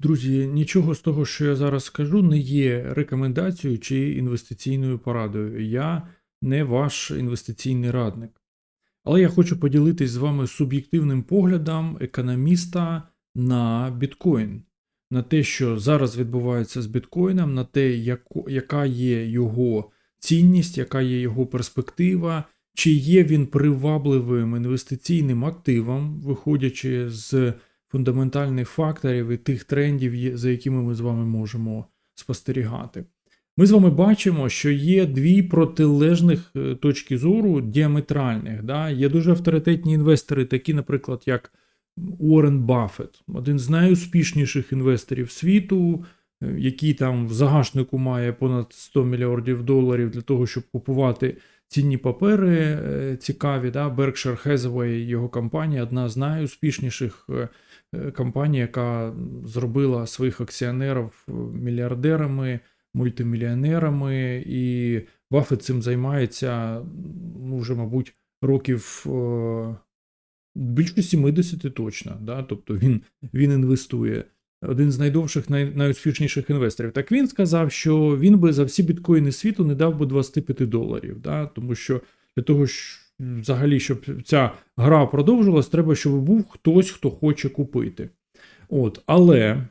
Друзі, нічого з того, що я зараз скажу, не є рекомендацією чи інвестиційною порадою. Я не ваш інвестиційний радник. Але я хочу поділитись з вами суб'єктивним поглядом економіста на біткоін, на те, що зараз відбувається з біткоїном, на те, яка є його цінність, яка є його перспектива, чи є він привабливим інвестиційним активом, виходячи з фундаментальних факторів і тих трендів, за якими ми з вами можемо спостерігати. Ми з вами бачимо, що є дві протилежних е, точки зору діаметральних. Да? Є дуже авторитетні інвестори, такі, наприклад, як Уоррен Баффет, один з найуспішніших інвесторів світу, е, який там в загашнику має понад 100 мільярдів доларів для того, щоб купувати цінні папери е, цікаві. Да? Berkshire Hathaway, його компанія, одна з найуспішніших е, е, компаній, яка зробила своїх акціонерів мільярдерами, мультимільйонерами, і Баффет цим займається ну, вже, мабуть, років більше 70 точно. Да? Тобто він, він інвестує. Один з найдовших, най, найуспішніших інвесторів. Так він сказав, що він би за всі біткоїни світу не дав би 25 доларів. Да? Тому що для того, щ- взагалі, щоб ця гра продовжилась, треба, щоб був хтось, хто хоче купити. От, але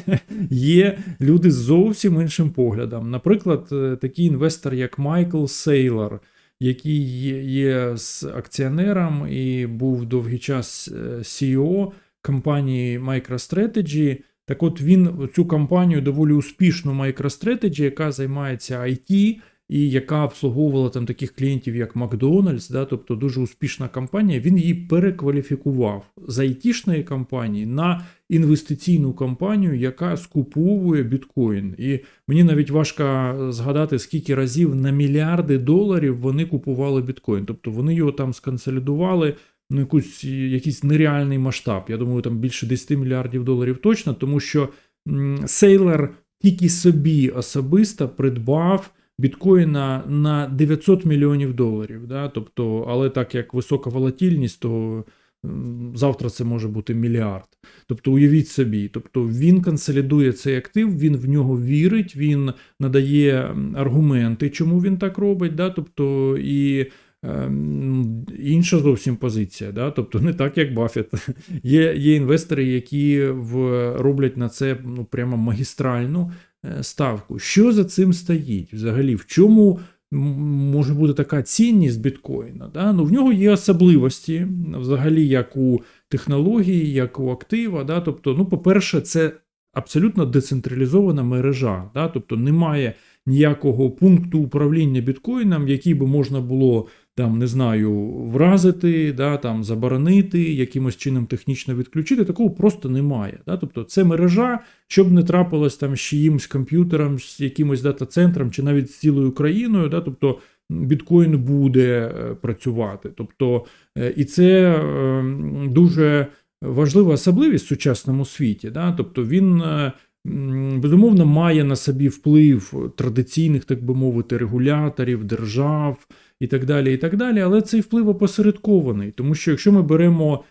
є люди з зовсім іншим поглядом. Наприклад, е, такий інвестор, як Майкл Сейлор, який є, є з акціонером і був довгий час е, CEO компанії MicroStrategy. Так от він цю компанію доволі успішну MicroStrategy, яка займається IT і яка обслуговувала там таких клієнтів, як Макдональдс, да, тобто дуже успішна компанія, він її перекваліфікував з IT-шної компанії на інвестиційну компанію, яка скуповує біткоін. І мені навіть важко згадати, скільки разів на мільярди доларів вони купували біткоін. Тобто вони його там сконсолідували ну, якусь, якийсь нереальний масштаб. Я думаю, там більше 10 мільярдів доларів точно, тому що Сейлер тільки собі особисто придбав біткоїна на 900 мільйонів доларів. Да? Тобто, але так як висока волатильність, то завтра це може бути мільярд. Тобто, уявіть собі, тобто він консолідує цей актив, він в нього вірить, він надає аргументи, чому він так робить. Да? Тобто, і інша зовсім позиція. Да? Тобто, не так, як Баффет. Є, є інвестори, які в, роблять на це ну, прямо магістральну е, ставку. Що за цим стоїть? Взагалі, в чому може бути така цінність біткоїна? Да? Ну, в нього є особливості, взагалі, як у технології, як у актива. Да? Тобто, ну, по-перше, це абсолютно децентралізована мережа. Да? Тобто немає ніякого пункту управління біткоїном, який би можна було там, не знаю, вразити, да, там, заборонити, якимось чином технічно відключити. Такого просто немає. Да? Тобто це мережа, щоб не трапилось там з чиїмсь комп'ютером, з якимось дата-центром, чи навіть з цілою країною. Да? Тобто біткоін буде е, працювати. Тобто, е, і це е, дуже важлива особливість в сучасному світі. Да? Тобто він. Безумовно, має на собі вплив традиційних, так би мовити, регуляторів, держав і так далі, і так далі. Але цей вплив опосередкований, тому що якщо ми беремо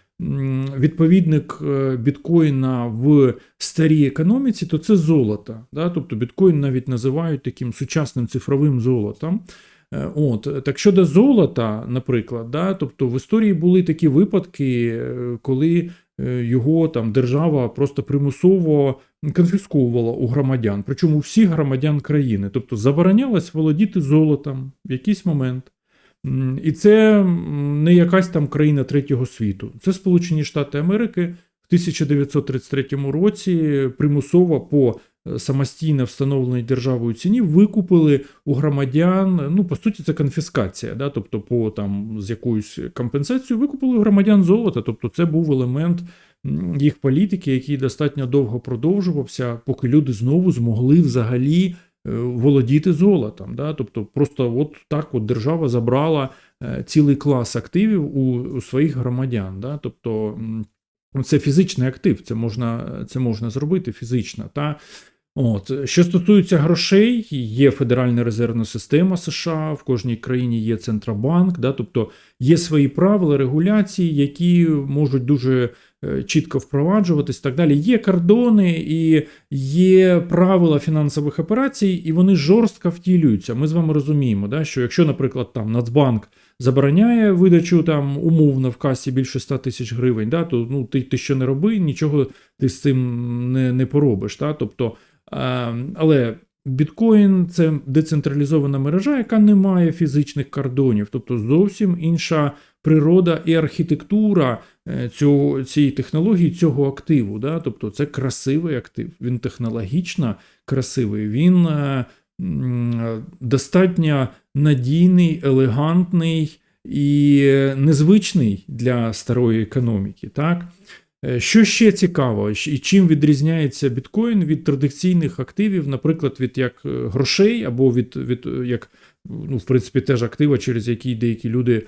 відповідник е, біткоїна в старій економіці, то це золото. Да? Тобто біткоін навіть називають таким сучасним цифровим золотом. Е, От так щодо золота, наприклад, да, тобто в історії були такі випадки, е, коли його там держава просто примусово конфісковувала у громадян, причому всіх громадян країни, тобто заборонялось володіти золотом в якийсь момент. І це не якась там країна третього світу. Це Сполучені Штати Америки в 1933 році примусово по е, самостійно встановленій державою ціні викупили у громадян. Ну, по суті, це конфіскація, да? тобто, по там з якоюсь компенсацією викупили у громадян золота. Тобто, це був елемент їх політики, який достатньо довго продовжувався, поки люди знову змогли взагалі володіти золотом. Да? Тобто, просто от так от держава забрала е, цілий клас активів у, у своїх громадян. Да? Тобто, це фізичний актив, це можна, це можна зробити фізично. Та? От. Що стосується грошей, є Федеральна резервна система США, в кожній країні є Центробанк, да? тобто є свої правила, регуляції, які можуть дуже е, чітко впроваджуватись і так далі. Є кордони і є правила фінансових операцій, і вони жорстко втілюються. Ми з вами розуміємо, да, що якщо, наприклад, там Нацбанк забороняє видачу там умовно в касі більше 100 тисяч гривень, да, то ну, ти, ти що не роби, нічого ти з цим не, не поробиш. Да? Тобто, е, але біткоін це децентралізована мережа, яка не має фізичних кордонів, тобто зовсім інша природа і архітектура е, цього, цієї технології, цього активу. Да? Тобто це красивий актив, він технологічно красивий, він е, достатньо надійний, елегантний і незвичний для старої економіки. Так? Е, Що ще цікаво, і чим відрізняється біткоін від традиційних активів, наприклад, від як е, грошей, або від, від е, як, ну, в принципі, теж актива, через які деякі люди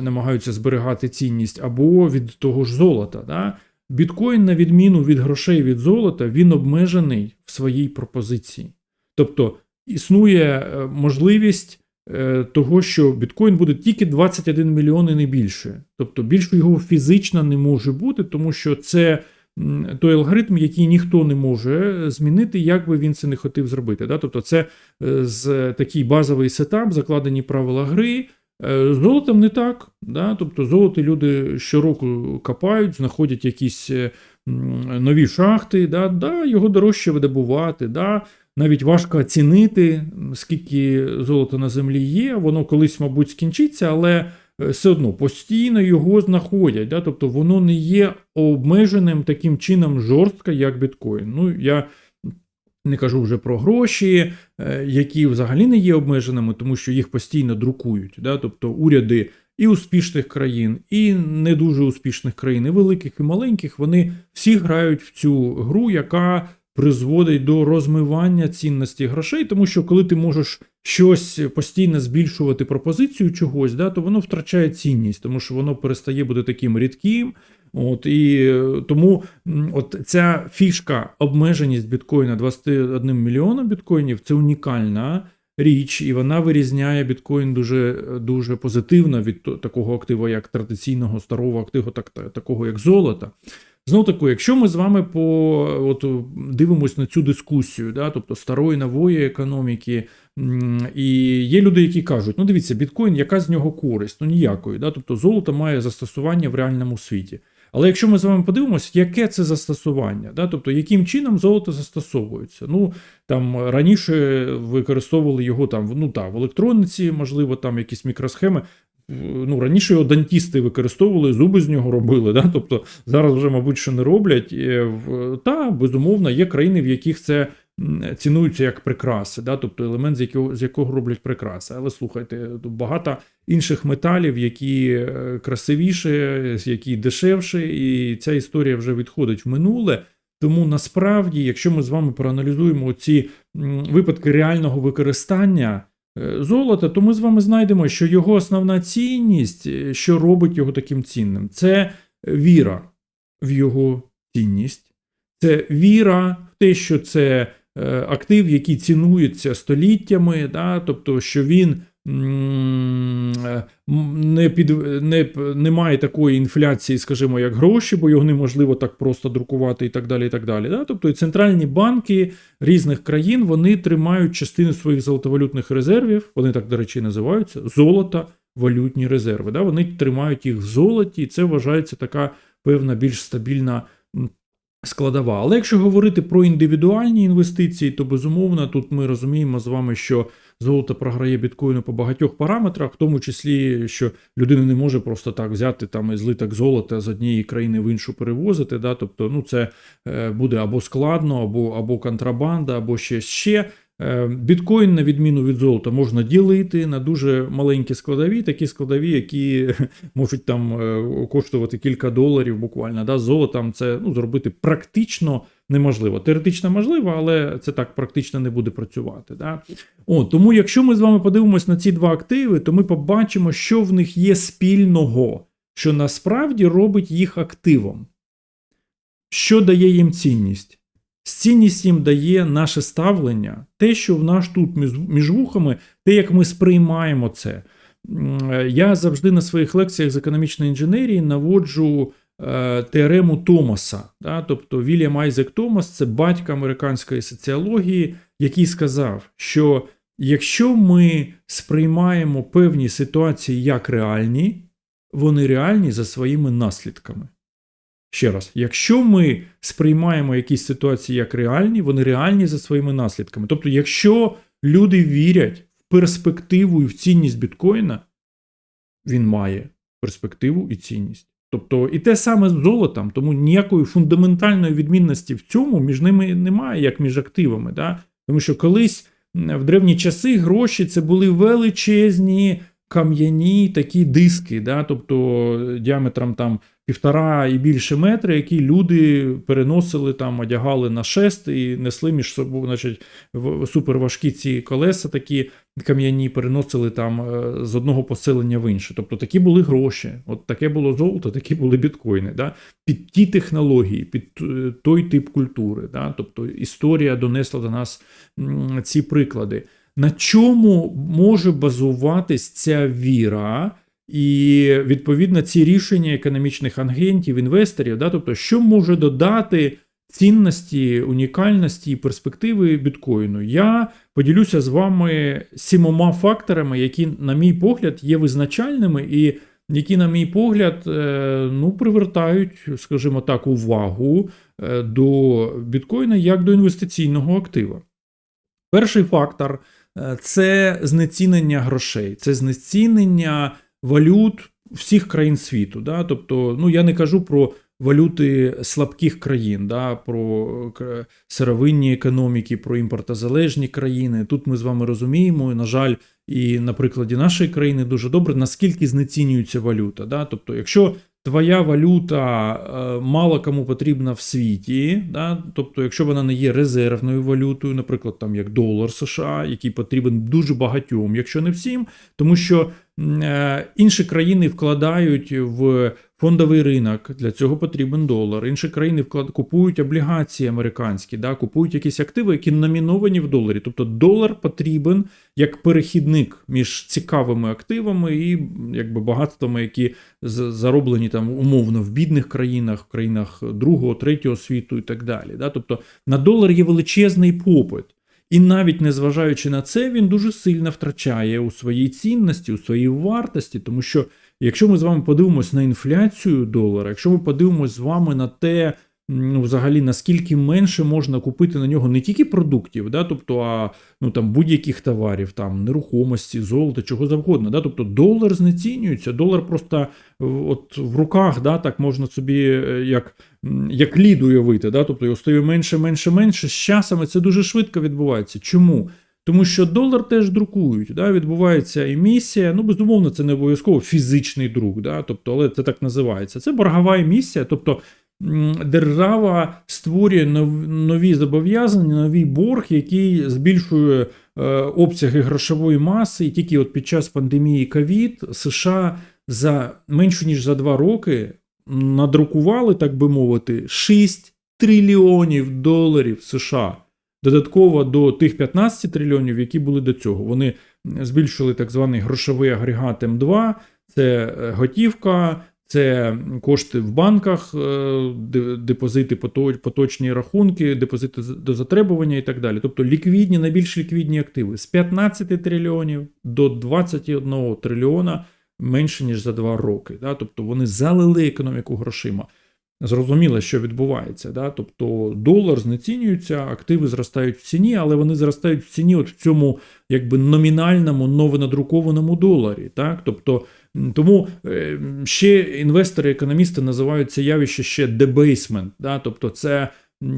намагаються зберігати цінність, або від того ж золота. Да? Біткоін, на відміну від грошей від золота, він обмежений в своїй пропозиції. Тобто існує е, можливість е, того, що біткоін буде тільки 21 мільйон і не більше. Тобто більше його фізично не може бути, тому що це той алгоритм, який ніхто не може змінити, як би він це не хотів зробити. Да? Тобто, це е, з такий базовий сетап, закладені правила гри. Е, З золотом не так. Да? Тобто золото люди щороку копають, знаходять якісь е, нові шахти, да? Да, його дорожче видобувати. Да? Навіть важко оцінити, скільки золота на землі є, воно колись, мабуть, скінчиться, але все одно постійно його знаходять. Да? Тобто воно не є обмеженим таким чином жорстко, як біткоін. Ну, я не кажу вже про гроші, е, які взагалі не є обмеженими, тому що їх постійно друкують. Да? Тобто уряди і успішних країн, і не дуже успішних країн, і великих, і маленьких, вони всі грають в цю гру, яка призводить до розмивання цінності грошей, тому що коли ти можеш щось постійно збільшувати пропозицію чогось, да, то воно втрачає цінність, тому що воно перестає бути таким рідким. От і е, тому от ця фішка обмеженість біткоїна 21 мільйоном біткоїнів це унікальна річ, і вона вирізняє біткоін дуже дуже позитивно від такого актива, як традиційного старого активу, так, такого як золото. Знову таки, якщо ми з вами по от дивимось на цю дискусію, да, тобто старої нової економіки, і є люди, які кажуть: ну дивіться, біткоін, яка з нього користь? Ну ніякої. Да? Тобто золото має застосування в реальному світі. Але якщо ми з вами подивимося, яке це застосування, да? тобто яким чином золото застосовується? Ну там раніше використовували його там ну, та, в електроніці, можливо, там якісь мікросхеми. Ну, раніше його дантісти використовували, зуби з нього робили. Да? Тобто зараз вже, мабуть, що не роблять. Е, Та, безумовно, є країни, в яких це м, цінуються як прикраси, да? тобто елемент, з якого, з якого роблять прикраси. Але слухайте, багато інших металів, які е, красивіші, які дешевші, і ця історія вже відходить в минуле. Тому насправді, якщо ми з вами проаналізуємо ці випадки реального використання золота, то ми з вами знайдемо, що його основна цінність, е, що робить його таким цінним, це віра в його цінність, це віра в те, що це е, актив, який цінується століттями, да? тобто, що він е, не, під, не, не має такої інфляції, скажімо, як гроші, бо його неможливо так просто друкувати і так далі. І так далі да? Тобто і центральні банки різних країн вони тримають частину своїх золотовалютних резервів, вони так, до речі, називаються золото. Валютні резерви. Да? Вони тримають їх в золоті, і це вважається така певна більш стабільна складова. Але якщо говорити про індивідуальні інвестиції, то безумовно тут ми розуміємо з вами, що золото програє біткоїну по багатьох параметрах, в тому числі, що людина не може просто так взяти там і злиток золота з однієї країни в іншу перевозити. Да? Тобто, ну це е, буде або складно, або, або контрабанда, або ще ще. Е, Біткоін, на відміну від золота, можна ділити на дуже маленькі складові, такі складові, які можуть там е, коштувати кілька доларів буквально. Да? Золотом це ну, зробити практично неможливо. Теоретично можливо, але це так практично не буде працювати. Да? О, тому, якщо ми з вами подивимось на ці два активи, то ми побачимо, що в них є спільного, що насправді робить їх активом. Що дає їм цінність? Цінність їм дає наше ставлення, те, що в нас тут між, вухами, те, як ми сприймаємо це. Я завжди на своїх лекціях з економічної інженерії наводжу е, теорему Томаса. Да? Тобто Вільям Айзек Томас це батько американської соціології, який сказав, що якщо ми сприймаємо певні ситуації як реальні, вони реальні за своїми наслідками. Ще раз, якщо ми сприймаємо якісь ситуації як реальні, вони реальні за своїми наслідками. Тобто, якщо люди вірять в перспективу і в цінність біткоїна, він має перспективу і цінність. Тобто, і те саме з золотом, тому ніякої фундаментальної відмінності в цьому між ними немає, як між активами. Да? Тому що колись в древні часи гроші це були величезні кам'яні такі диски, да? тобто діаметром там півтора і більше метри, які люди переносили там, одягали на шест і несли між собою, значить, суперважкі ці колеса такі кам'яні переносили там е, з одного поселення в інше. Тобто такі були гроші. От таке було золото, такі були біткоїни. Да? Під ті технології, під е, той тип культури. Да? Тобто історія донесла до нас ці приклади. На чому може базуватись ця віра? І відповідно ці рішення економічних агентів, інвесторів, да, тобто, що може додати цінності, унікальності і перспективи біткоїну. Я поділюся з вами сімома факторами, які, на мій погляд, є визначальними і які, на мій погляд, е, ну, привертають, скажімо так, увагу е, до біткоїна як до інвестиційного актива. Перший фактор е, це знецінення грошей, це знецінення валют всіх країн світу. Да? Тобто, ну я не кажу про валюти слабких країн, да? про сировинні економіки, про імпортозалежні країни. Тут ми з вами розуміємо, на жаль, і на прикладі нашої країни дуже добре, наскільки знецінюється валюта. Да? Тобто, якщо твоя валюта е, мало кому потрібна в світі, да? тобто, якщо вона не є резервною валютою, наприклад, там як долар США, який потрібен дуже багатьом, якщо не всім, тому що е, інші країни вкладають в фондовий ринок, для цього потрібен долар. Інші країни вклад... купують облігації американські, да? купують якісь активи, які номіновані в доларі. Тобто долар потрібен як перехідник між цікавими активами і якби багатствами, які зароблені там умовно в бідних країнах, в країнах другого, третього світу і так далі. Да? Тобто на долар є величезний попит. І навіть незважаючи на це, він дуже сильно втрачає у своїй цінності, у своїй вартості, тому що якщо ми з вами подивимось на інфляцію долара, якщо ми подивимось з вами на те, ну, взагалі наскільки менше можна купити на нього не тільки продуктів, да, тобто, а ну там будь-яких товарів, там нерухомості, золота, чого завгодно. Да, тобто долар знецінюється, долар просто е, от в руках, да, так можна собі е, як, як лід уявити, да, тобто його стає менше, менше, менше. З часом це дуже швидко відбувається. Чому? Тому що долар теж друкують, да, відбувається емісія. Ну, безумовно, це не обов'язково фізичний друк, да, тобто, але це так називається. Це боргова емісія, тобто держава створює нові зобов'язання, новий борг, який збільшує е, обсяги грошової маси. І тільки от під час пандемії ковід США за менше ніж за два роки надрукували, так би мовити, 6 трильйонів доларів США. Додатково до тих 15 трильйонів, які були до цього. Вони збільшили так званий грошовий агрегат М2, це е, готівка, це кошти в банках, е, депозити, поточні рахунки, депозити до затребування і так далі. Тобто ліквідні, найбільш ліквідні активи з 15 трильйонів до 21 трильйона менше ніж за два роки. Да? Тобто вони залили економіку грошима. Зрозуміло, що відбувається. Да? Тобто долар знецінюється, активи зростають в ціні, але вони зростають в ціні от в цьому якби номінальному новонадрукованому доларі. Так? Тобто, тому е, ще інвестори, економісти називають це явище ще дебейсмент. Да? Тобто, це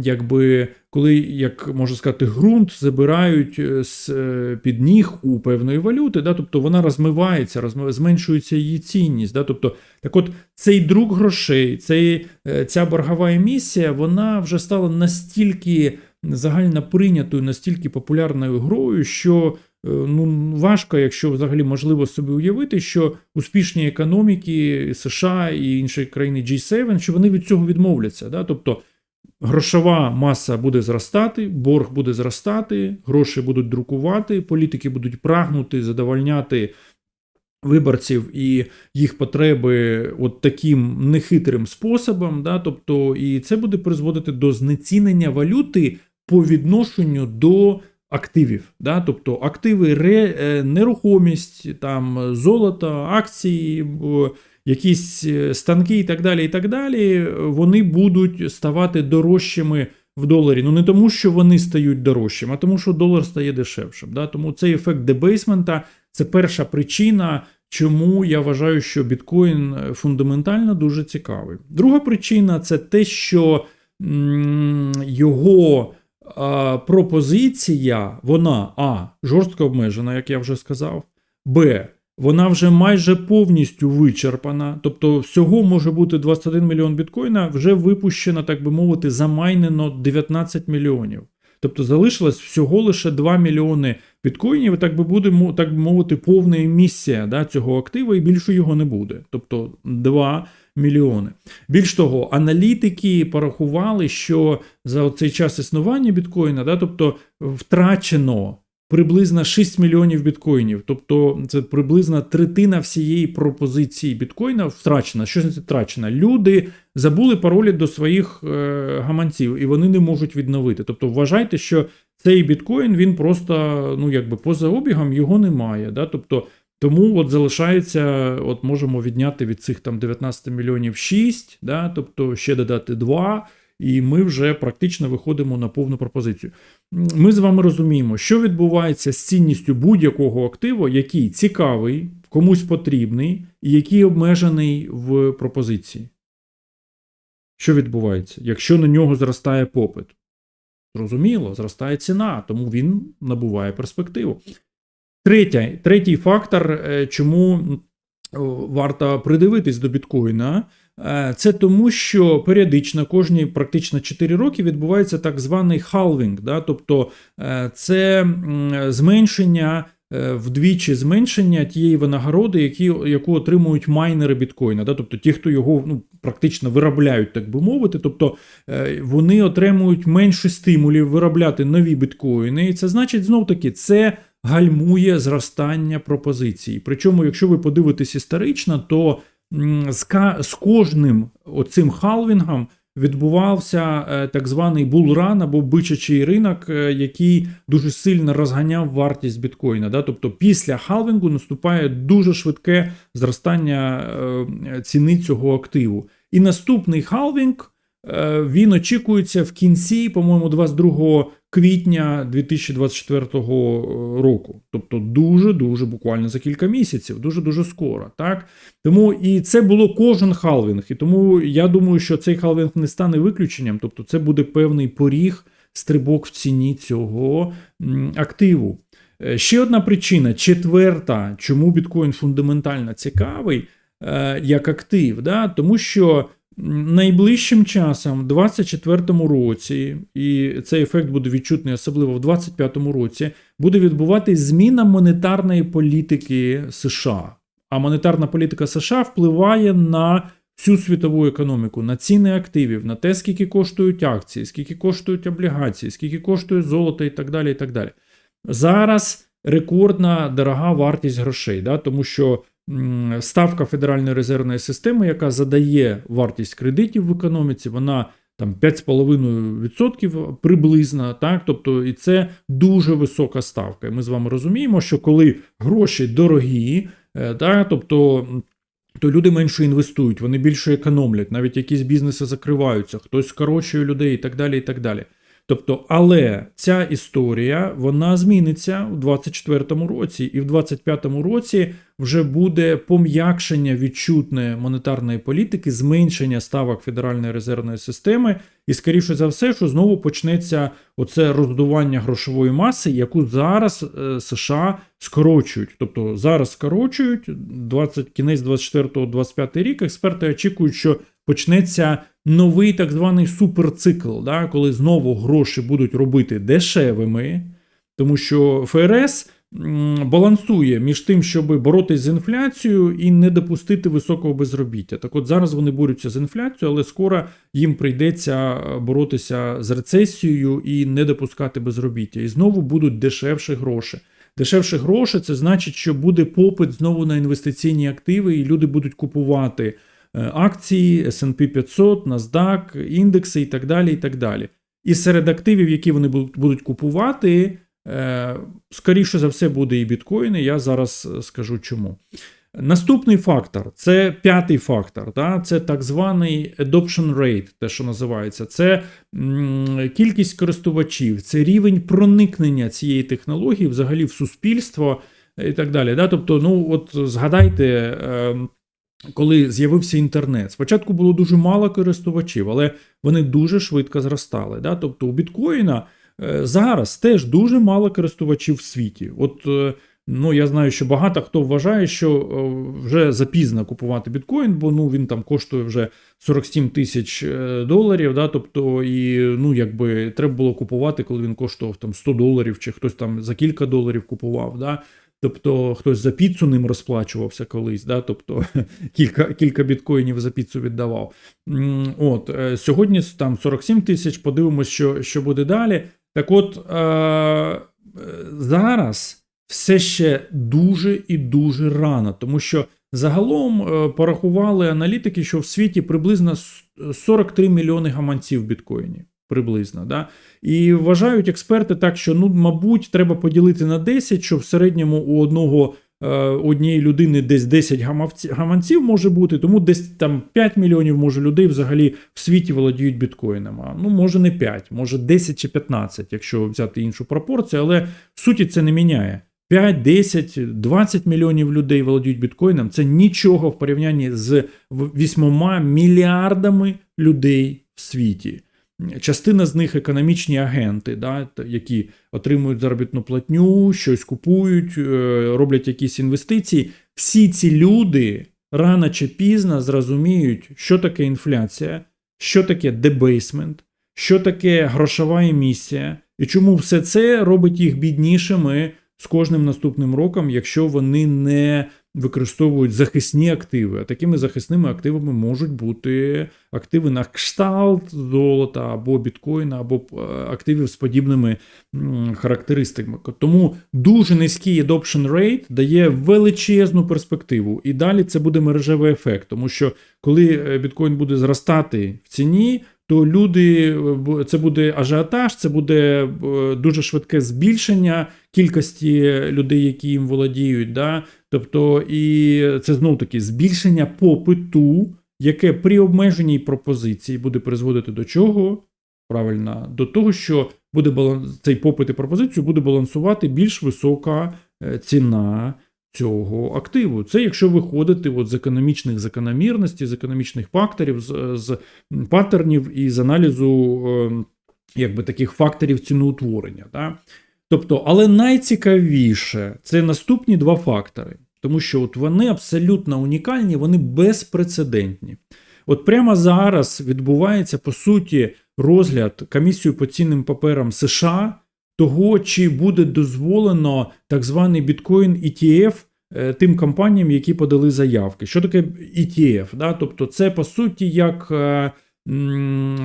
якби коли, як можна сказати, ґрунт забирають е, з е, під ніг у певної валюти, да? тобто вона розмивається, розмив... зменшується її цінність. Да? Тобто, так от цей друк грошей, цей, ця боргова емісія, вона вже стала настільки загально прийнятою, настільки популярною грою, що ну, важко, якщо взагалі можливо собі уявити, що успішні економіки США і інші країни G7, що вони від цього відмовляться. Да? Тобто грошова маса буде зростати, борг буде зростати, гроші будуть друкувати, політики будуть прагнути задовольняти виборців і їх потреби от таким нехитрим способом. Да? Тобто, і це буде призводити до знецінення валюти по відношенню до активів. Да? Тобто активи, ре, е, нерухомість, там, золото, акції, якісь е, станки і так далі, і так далі, вони будуть ставати дорожчими в доларі. Ну не тому, що вони стають дорожчими, а тому, що долар стає дешевшим. Да? Тому цей ефект дебейсмента це перша причина, чому я вважаю, що біткоін е, фундаментально дуже цікавий. Друга причина це те, що його пропозиція, вона а. жорстко обмежена, як я вже сказав, б. Вона вже майже повністю вичерпана, тобто всього може бути 21 мільйон біткоїна, вже випущено, так би мовити, замайнено 19 мільйонів. Тобто залишилось всього лише 2 мільйони біткоїнів, так би буде, так би мовити, повна емісія да, цього актива, і більше його не буде. Тобто 2 мільйони. Більш того, аналітики порахували, що за цей час існування біткоїна, да, тобто втрачено приблизно 6 мільйонів біткоїнів. Тобто це приблизно третина всієї пропозиції біткоїна втрачена. Що це втрачено? Люди забули паролі до своїх е, гаманців, і вони не можуть відновити. Тобто, вважайте, що цей біткоін він просто ну якби поза обігом його немає. Да? Тобто, тому от залишається, от можемо відняти від цих там 19 мільйонів 6, да? тобто ще додати 2, і ми вже практично виходимо на повну пропозицію. Ми з вами розуміємо, що відбувається з цінністю будь-якого активу, який цікавий, комусь потрібний, і який обмежений в пропозиції. Що відбувається, якщо на нього зростає попит? Зрозуміло, зростає ціна, тому він набуває перспективу. Третя, третій фактор, е, чому варто придивитись до біткоїна, е, це тому, що періодично кожні практично 4 роки відбувається так званий халвінг, да? тобто е, це зменшення. Вдвічі зменшення тієї винагороди, які, яку отримують майнери біткоїна, да? тобто ті, хто його ну, практично виробляють, так би мовити. Тобто вони отримують менше стимулів виробляти нові біткоїни. І це значить, знов таки, це гальмує зростання пропозицій. Причому, якщо ви подивитесь історично, то з, кожним оцим халвінгом відбувався е, так званий булран або бичачий ринок, е, який дуже сильно розганяв вартість біткоїна. Да? Тобто після халвінгу наступає дуже швидке зростання е, ціни цього активу. І наступний халвінг він очікується в кінці, по-моєму, 22 квітня 2024 року. Тобто дуже-дуже буквально за кілька місяців, дуже-дуже скоро. Так? Тому і це було кожен халвінг. І тому я думаю, що цей халвінг не стане виключенням. Тобто, це буде певний поріг, стрибок в ціні цього активу. Е, Ще одна причина, четверта, чому біткоін фундаментально цікавий е, як актив, да? тому що найближчим часом, в 2024 році, і цей ефект буде відчутний, особливо в 2025 році, буде відбуватись зміна монетарної політики США. А монетарна політика США впливає на всю світову економіку, на ціни активів, на те, скільки коштують акції, скільки коштують облігації, скільки коштує золото і так далі. І так далі. Зараз рекордна дорога вартість грошей, да, тому що ставка Федеральної резервної системи, яка задає вартість кредитів в економіці, вона там 5,5% приблизно, так, тобто і це дуже висока ставка. І ми з вами розуміємо, що коли гроші дорогі, е, так, тобто. То люди менше інвестують, вони більше економлять, навіть якісь бізнеси закриваються, хтось скорочує людей і так далі. і так далі. Тобто, але ця історія вона зміниться у 2024 році, і в 2025 році вже буде пом'якшення відчутне монетарної політики, зменшення ставок Федеральної резервної системи, і скоріше за все, що знову почнеться оце роздування грошової маси, яку зараз е, США скорочують. Тобто зараз скорочують 20, кінець 24-25 рік. Експерти очікують, що почнеться новий так званий суперцикл, да, коли знову гроші будуть робити дешевими, тому що ФРС балансує між тим, щоб боротись з інфляцією і не допустити високого безробіття. Так от зараз вони борються з інфляцією, але скоро їм прийдеться е, боротися з рецесією і не допускати безробіття. І знову будуть дешевші гроші. дешевше гроші, це значить, що буде попит знову на інвестиційні активи, і люди будуть купувати акції, S&P 500, NASDAQ, індекси і так далі. І так далі. І серед активів, які вони будуть купувати, е, скоріше за все буде і біткоїни. Я зараз е, скажу чому. Наступний фактор це п'ятий фактор, да? це так званий adoption rate, те, що називається, це кількість користувачів, це рівень проникнення цієї технології взагалі в суспільство і так далі. Да? Тобто, ну от згадайте. Коли з'явився інтернет, спочатку було дуже мало користувачів, але вони дуже швидко зростали. Да? Тобто у біткоїна е, зараз теж дуже мало користувачів в світі. От е, Ну, я знаю, що багато хто вважає, що е, вже запізно купувати біткоін, бо ну він там коштує вже 47 тисяч доларів. Да, Тобто, і ну якби треба було купувати, коли він коштував там 100 доларів, чи хтось там за кілька доларів купував. Да. Тобто хтось за піцу ним розплачувався колись, да? тобто кілька кілька біткоїнів за піцу віддавав. От, е, Сьогодні там 47 тисяч, подивимось, що що буде далі. Так от е- зараз все ще дуже і дуже рано, тому що загалом е, порахували аналітики, що в світі приблизно 43 мільйони гаманців в біткоїні. Приблизно, да? І вважають експерти так, що ну, мабуть, треба поділити на 10, що в середньому у одного е, однієї людини десь 10 гаманців може бути, тому десь там 5 мільйонів може людей взагалі в світі володіють біткоїнами. Ну, може не 5, може 10 чи 15, якщо взяти іншу пропорцію, але в суті це не міняє. 5, 10, 20 мільйонів людей володіють біткоїном. Це нічого в порівнянні з 8 мільярдами людей в світі. Частина з них економічні агенти, да, які отримують заробітну платню, щось купують, е, роблять якісь інвестиції. Всі ці люди рано чи пізно зрозуміють, що таке інфляція, що таке дебейсмент, що таке грошова емісія, і чому все це робить їх біднішими з кожним наступним роком, якщо вони не використовують захисні активи. А такими захисними активами можуть бути активи на кшталт золота або біткоїна, або е, активів з подібними характеристиками. Тому дуже низький adoption rate дає величезну перспективу. І далі це буде мережевий ефект, тому що коли е, біткоін буде зростати в ціні то люди це буде ажіотаж, це буде е, дуже швидке збільшення кількості людей, які їм володіють. Да? Тобто, і це знов таки збільшення попиту, яке при обмеженій пропозиції буде призводити до чого? Правильно, до того, що буде баланс, цей попит і пропозицію буде балансувати більш висока е, ціна цього активу. Це якщо виходити от з економічних закономірностей, з економічних факторів, з, з паттернів і з аналізу е, якби таких факторів ціноутворення. Да? Тобто, але найцікавіше це наступні два фактори, тому що от вони абсолютно унікальні, вони безпрецедентні. От прямо зараз відбувається по суті розгляд комісію по цінним паперам США того, чи буде дозволено так званий біткоін ETF е, тим компаніям, які подали заявки. Що таке ETF? Да? Тобто, це по суті як.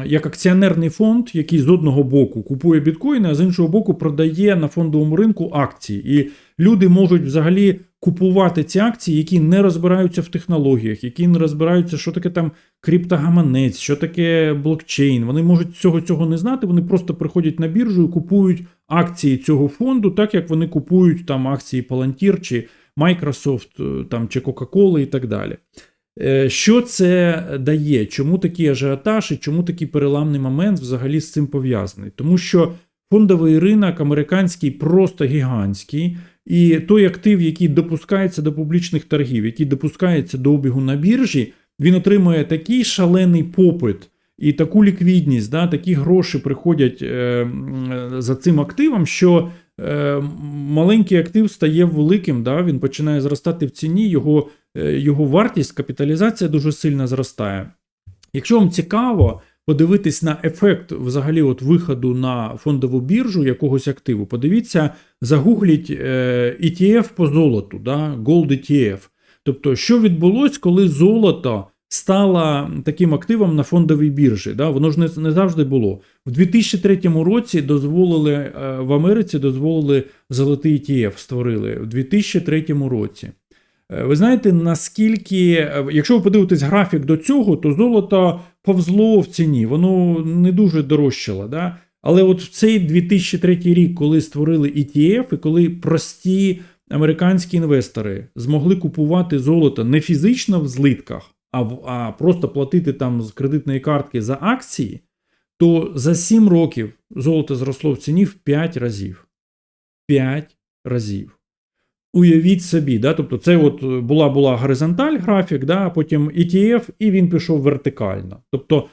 Як акціонерний фонд, який з одного боку купує біткоїни, а з іншого боку продає на фондовому ринку акції. І люди можуть взагалі купувати ці акції, які не розбираються в технологіях, які не розбираються, що таке там криптогаманець, що таке блокчейн. Вони можуть цього цього не знати. Вони просто приходять на біржу і купують акції цього фонду, так як вони купують там акції Palantir чи Microsoft е, там, чи Coca-Cola і так далі. Е, що це дає? Чому такий ажіотаж і чому такий переламний момент взагалі з цим пов'язаний? Тому що фондовий ринок американський просто гігантський, і той актив, який допускається до публічних торгів, який допускається до обігу на біржі, він отримує такий шалений попит і таку ліквідність, да, такі гроші приходять е, за цим активом, що е, маленький актив стає великим, да, він починає зростати в ціні, його, його вартість, капіталізація дуже сильно зростає. Якщо вам цікаво, подивитись на ефект взагалі от виходу на фондову біржу якогось активу, подивіться, загугліть ETF по золоту, да, Gold ETF. Тобто, що відбулось, коли золото стала таким активом на фондовій біржі. Да? Воно ж не, не завжди було. В 2003 році дозволили е, в Америці дозволили золотий ETF, створили в 2003 році. Е, Ви знаєте, наскільки, е, якщо ви подивитесь графік до цього, то золото повзло в ціні, воно не дуже дорожчало. Да? Але от в цей 2003 рік, коли створили ETF, і коли прості американські інвестори змогли купувати золото не фізично в злитках, а, в, а просто платити там з кредитної картки за акції, то за 7 років золото зросло в ціні в 5 разів. 5 разів. Уявіть собі, да? тобто це от була була горизонталь графік, да? а потім ETF, і він пішов вертикально. Тобто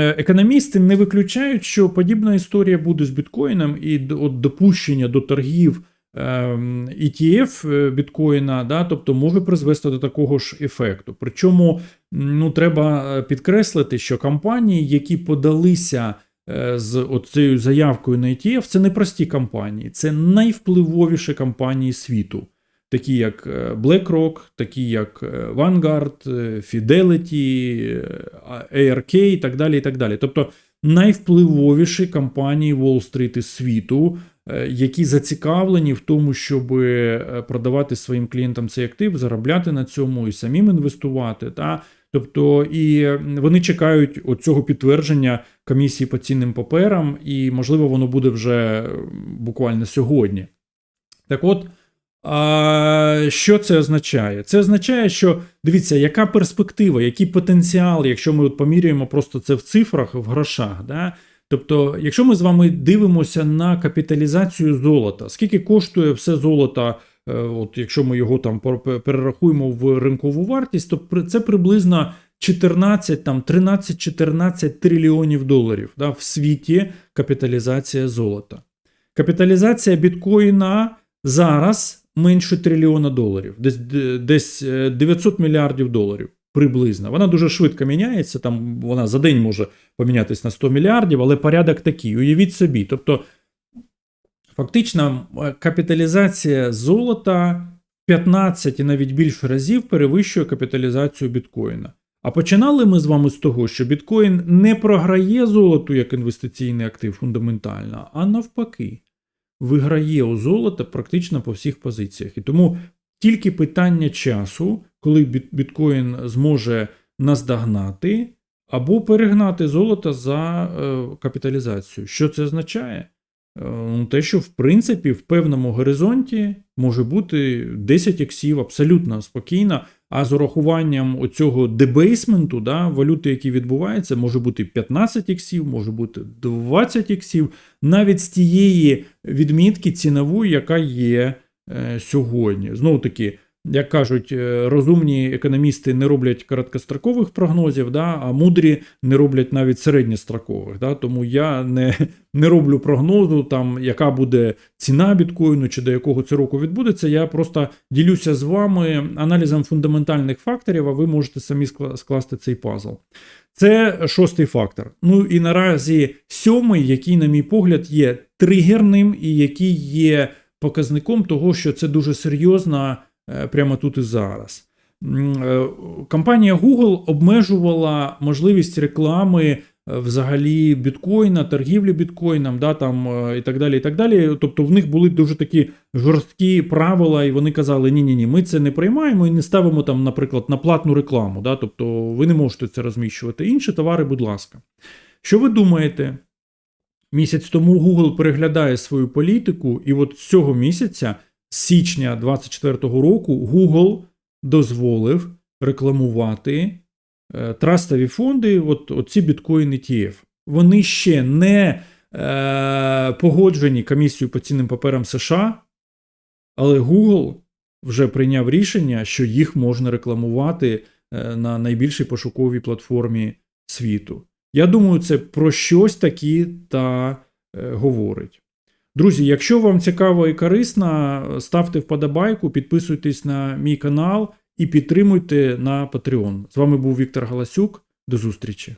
економісти не виключають, що подібна історія буде з біткоїном, і от допущення до торгів ем, ETF е, біткоїна, да? тобто може призвести до такого ж ефекту. Причому ну, треба е, підкреслити, що компанії, які подалися е, з цією заявкою на ETF, це не прості компанії, це найвпливовіші компанії світу. Такі як е, BlackRock, такі як е, Vanguard, е, Fidelity, е, ARK і так далі. і так далі. Тобто найвпливовіші компанії Уолл-стріт світу, е, які зацікавлені в тому, щоб е, продавати своїм клієнтам цей актив, заробляти на цьому і самим інвестувати. Та? Тобто, і вони чекають оцього підтвердження комісії по цінним паперам, і, можливо, воно буде вже буквально сьогодні. Так от, а, що це означає? Це означає, що дивіться, яка перспектива, який потенціал, якщо ми от поміряємо просто це в цифрах, в грошах. Да? Тобто, якщо ми з вами дивимося на капіталізацію золота, скільки коштує все золото, от якщо ми його там перерахуємо в ринкову вартість, то це приблизно 14, там 13-14 трильйонів доларів да, в світі капіталізація золота. Капіталізація біткоїна зараз менше трильйона доларів, десь, десь е, 900 мільярдів доларів приблизно. Вона дуже швидко міняється, там вона за день може помінятися на 100 мільярдів, але порядок такий. Уявіть собі. Тобто, фактично, капіталізація золота 15 і навіть більше разів перевищує капіталізацію біткоїна. А починали ми з вами з того, що біткоін не програє золоту як інвестиційний актив фундаментально, а навпаки, виграє у золото практично по всіх позиціях. І тому тільки питання часу, коли біткоін зможе наздогнати або перегнати золото за е, капіталізацію. Що це означає? Е, ну, Те, що в принципі в певному горизонті може бути 10 іксів абсолютно спокійно, а з урахуванням оцього дебейсменту, да, валюти, які відбуваються, може бути 15 іксів, може бути 20 іксів, навіть з тієї відмітки цінової, яка є е, сьогодні. Знову таки, як кажуть, е, розумні економісти не роблять короткострокових прогнозів, да, а мудрі не роблять навіть середньострокових. Да, тому я не, не роблю прогнозу, там, яка буде ціна біткоїну чи до якого це року відбудеться. Я просто ділюся з вами аналізом фундаментальних факторів, а ви можете самі скла- скласти цей пазл. Це шостий фактор. Ну і наразі сьомий, який, на мій погляд, є тригерним і який є показником того, що це дуже серйозно е, прямо тут і зараз. Е, Компанія Google обмежувала можливість реклами е, взагалі біткоїна, торгівлі біткоїном, да, там, е, і так далі. і так далі. Тобто в них були дуже такі жорсткі правила, і вони казали: ні, ні, ми це не приймаємо і не ставимо там, наприклад, на платну рекламу. Да, тобто ви не можете це розміщувати. Інші товари, будь ласка. Що ви думаєте? Місяць тому Google переглядає свою політику, і от з цього місяця, січня 2024 року, Google дозволив рекламувати е, трастові фонди, от, оці біткоін ETF. Вони ще не е, погоджені комісією по цінним паперам США, але Google вже прийняв рішення, що їх можна рекламувати е, на найбільшій пошуковій платформі світу. Я думаю, це про щось такі та е, говорить. Друзі, якщо вам цікаво і корисно, ставте вподобайку, підписуйтесь на мій канал і підтримуйте на Patreon. З вами був Віктор Галасюк. До зустрічі!